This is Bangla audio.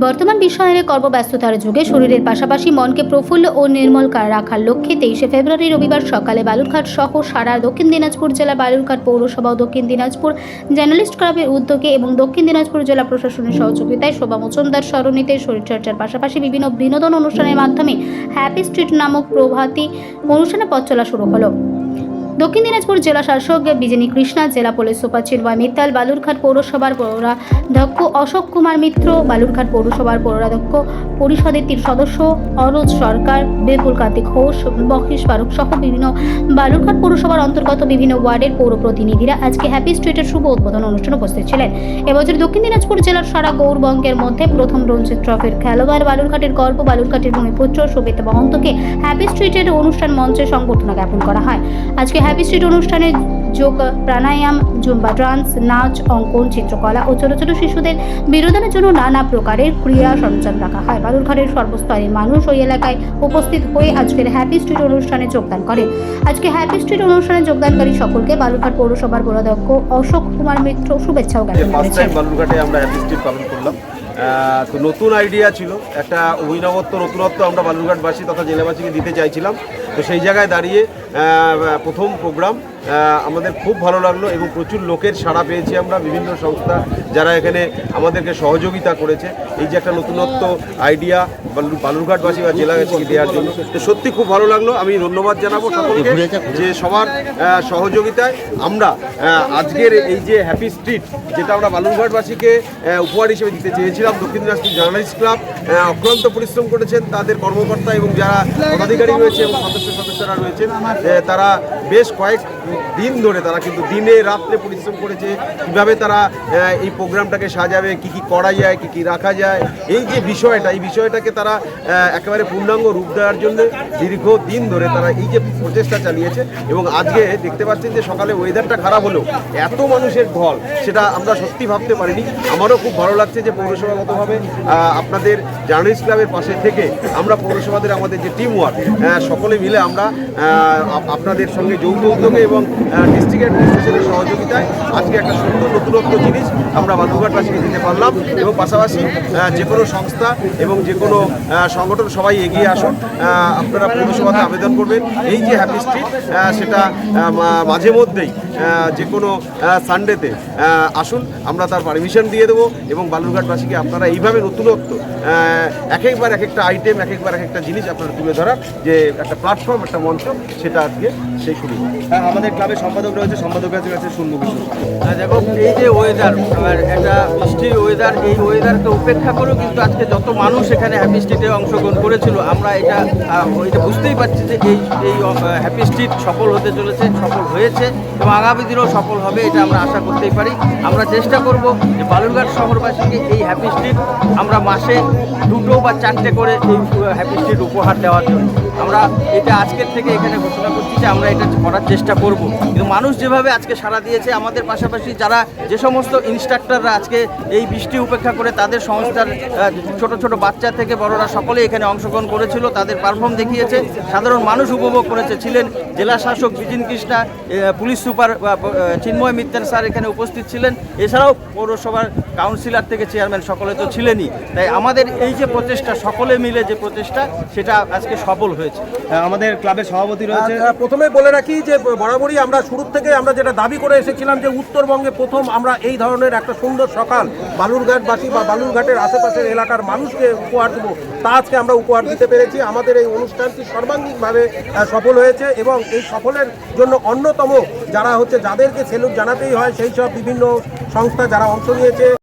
বর্তমান বিশ্বায়নের কর্মব্যস্ততার যুগে শরীরের পাশাপাশি মনকে প্রফুল্ল ও নির্মল রাখার লক্ষ্যে তেইশে ফেব্রুয়ারি রবিবার সকালে বালুরঘাট সহ সারা দক্ষিণ দিনাজপুর জেলা বালুরঘাট পৌরসভা ও দক্ষিণ দিনাজপুর জার্নালিস্ট ক্লাবের উদ্যোগে এবং দক্ষিণ দিনাজপুর জেলা প্রশাসনের সহযোগিতায় শোভা মজুমদার সরণিতে শরীরচর্চার পাশাপাশি বিভিন্ন বিনোদন অনুষ্ঠানের মাধ্যমে হ্যাপি স্ট্রিট নামক প্রভাতী অনুষ্ঠানে পথ চলা শুরু হলো। দক্ষিণ দিনাজপুর জেলা শাসক বিজেনি কৃষ্ণা, জেলা পুলিশ সুপার চিন্ময় মিত্তাল, বালুরঘাট পৌরসভার পৌরাধ্যক্ষ অশোক কুমার মিত্র, বালুরঘাট পৌরসভার পৌরাধ্যক্ষ পরিষদের তিন সদস্য, অরোজ সরকার বিপুল কান্তি ঘোষ বকিশ ফারুক সহ বিভিন্ন বালুরঘাট পৌরসভার অন্তর্গত বিভিন্ন ওয়ার্ডের পৌর প্রতিনিধিরা আজকে হ্যাপি স্ট্রিটের শুভ উদ্বোধন অনুষ্ঠানে উপস্থিত ছিলেন। এবছর দক্ষিণ দিনাজপুর জেলার সারা গৌরবঙ্গের মধ্যে প্রথম রঞ্জিত ট্রফির খেলোয়াড় বালুরঘাটের গর্ব, বালুরঘাটের ভূমিপুত্র সুবিতা মহন্তকে হ্যাপি স্ট্রিটের অনুষ্ঠান মঞ্চে সংবর্ধনা জ্ঞাপন করা হয়। আজকে হ্যাপি স্ট্রিট অনুষ্ঠানে যোগ প্রাণায়াম জুম্বা ডান্স নাচ অঙ্কন চিত্রকলা ও ছোট ছোট শিশুদের বিনোদনের জন্য নানা প্রকারের ক্রিয়া সরঞ্জাম রাখা হয়। বালুরঘাটের সর্বস্তরের মানুষ ওই এলাকায় উপস্থিত হয়ে আজকের হ্যাপি স্ট্রিট অনুষ্ঠানে যোগদান করে। আজকে হ্যাপি স্ট্রিট অনুষ্ঠানে যোগদানকারী সকলকে বালুরঘাট পৌরসভার পৌরাধ্যক্ষ অশোক কুমার মিত্র শুভেচ্ছাও জ্ঞাপন করেছেন। বালুরঘাটে আমরা হ্যাপি স্ট্রিট পালন করলাম। আহ, তো নতুন আইডিয়া ছিল। একটা অভিনবত্ব নতুনত্ব আমরা বালুরঘাটবাসী তথা জেলাবাসীকে দিতে চাইছিলাম। তো সেই জায়গায় দাঁড়িয়ে প্রথম প্রোগ্রাম আমাদের খুব ভালো লাগল এবং প্রচুর লোকের সাড়া পেয়েছি আমরা বিভিন্ন সংস্থা যারা এখানে আমাদেরকে সহযোগিতা করেছে। এই যে একটা নতুনত্ব আইডিয়া বালুরঘাটবাসী বা জেলাবাসীকে দেওয়ার জন্য তো সত্যি খুব ভালো লাগল। আমি ধন্যবাদ জানাব সকলকে যে সবার সহযোগিতায় আমরা আজকের এই যে হ্যাপি স্ট্রিট যেটা আমরা বালুরঘাটবাসীকে উপহার হিসেবে দিতে চেয়েছিলাম দক্ষিণ দিনাজপুর জার্নালিস্ট ক্লাব অক্লান্ত পরিশ্রম করেছেন তাদের কর্মকর্তা এবং যারা পদাধিকারী রয়েছে এবং সদস্য সদস্যরা রয়েছেন তারা বেশ কয়েক দিন ধরে তারা কিন্তু দিনে রাত্রে পরিশ্রম করেছে, কীভাবে তারা এই প্রোগ্রামটাকে সাজাবে, কি কি করা যায়, কি কি রাখা যায়, এই যে বিষয়টা, এই বিষয়টাকে তারা একেবারে পূর্ণাঙ্গ রূপ দেওয়ার জন্য দীর্ঘ দিন ধরে তারা এই যে প্রচেষ্টা চালিয়েছে এবং আজকে দেখতে পাচ্ছেন যে সকালে ওয়েদারটা খারাপ হলেও এত মানুষের ঢল, সেটা আমরা সত্যি ভাবতে পারিনি। আমারও খুব ভালো লাগছে যে পৌরসভাগতভাবে আপনাদের জার্নালিস্ট ক্লাবের পাশে থেকে আমরা পৌরসভাদের আমাদের যে টিম ওয়ার্ক সকলে মিলে আমরা আপনাদের সঙ্গে যৌথ উদ্যোগে এবং ডিস্ট্রিক্ট অ্যাডমিনিস্ট্রেশনের সহযোগিতায় আজকে একটা সুন্দর নতুনত্ব জিনিস আমরা মাধুঘাটবাসীকে দিতে পারলাম এবং পাশাপাশি যে কোনো সংস্থা এবং যে কোনো সংগঠন সবাই এগিয়ে আসুন। আপনারা পৌরসভাতে আবেদন করবেন। এই যে হ্যাপি স্ট্রিট সেটা মাঝে মধ্যেই যে কোনো সানডেতে আসুন আমরা তার পারমিশন দিয়ে দেবো এবং বালুরঘাটবাসীকে আপনারা এইভাবে নতুনত্ব এক একবার এক একটা আইটেম এক একবার এক একটা জিনিস আপনারা তুলে ধরার যে একটা প্ল্যাটফর্ম একটা মঞ্চ সেটা আজকে সেই শুরু হ্যাঁ, আমাদের ক্লাবের সম্পাদক রয়েছে সম্পাদকের কাছে শুনব কিছু। হ্যাঁ, দেখো এই যে ওয়েদার একটা বৃষ্টির ওয়েদার এই ওয়েদারকে উপেক্ষা করেও কিন্তু আজকে যত মানুষ এখানে হ্যাপি স্ট্রিটে অংশগ্রহণ করেছিল আমরা এটা এটা বুঝতেই পারছি যে এই এই হ্যাপি স্ট্রিট সফল হতে চলেছে সফল হয়েছে এবং আগামী সফল হবে, এটা আমরা আশা করতেই পারি। আমরা চেষ্টা করব যে বালুরঘাট শহরবাসীকে এই হ্যাপি স্ট্রিট আমরা মাসে দুটো বা চারটে করে এই হ্যাপি স্ট্রিট উপহার দেওয়ার জন্য। আমরা এটা আজকের থেকে এখানে ঘোষণা করছি যে আমরা এটা করার চেষ্টা করব। কিন্তু মানুষ যেভাবে আজকে সাড়া দিয়েছে, আমাদের পাশাপাশি যারা যে সমস্ত ইনস্ট্রাক্টররা আজকে এই বৃষ্টি উপেক্ষা করে তাদের সংস্থার ছোট ছোট বাচ্চা থেকে বড়রা সকলেই এখানে অংশগ্রহণ করেছিল, তাদের পারফর্ম দেখিয়েছে। সাধারণ মানুষ উপভোগ করেছে। ছিলেন জেলা শাসক Bijin Krishna police super Chinmay Mittal sir এখানে উপস্থিত ছিলেন। এছাড়াও পৌরসভার কাউন্সিলর থেকে চেয়ারম্যান সকলে তো ছিলেনই। তাই আমাদের এই যে প্রচেষ্টা, সকলে মিলে যে প্রচেষ্টা, সেটা আজকে সফল হয়েছে। হ্যাঁ, আমাদের ক্লাবের সভাপতি রয়েছে। প্রথমে বলে রাখি যে বরাবরই আমরা শুরু থেকে আমরা যেটা দাবি করে এসেছিলাম যে উত্তরবঙ্গে প্রথম আমরা এই ধরনের একটা সুন্দর সকাল বালুরঘাটবাসী বা বালুরঘাটের আশেপাশের এলাকার মানুষকে উপহার দেবো। তা আজকে আমরা উপহার দিতে পেরেছি। আমাদের এই অনুষ্ঠানটি সর্বাঙ্গীনভাবে আহ, সফল হয়েছে এবং এই সফলের জন্য অন্যতম যারা হচ্ছে যাদেরকে সেলুট জানাতেই হয় সেই সব বিভিন্ন সংস্থা যারা অংশ নিয়েছে।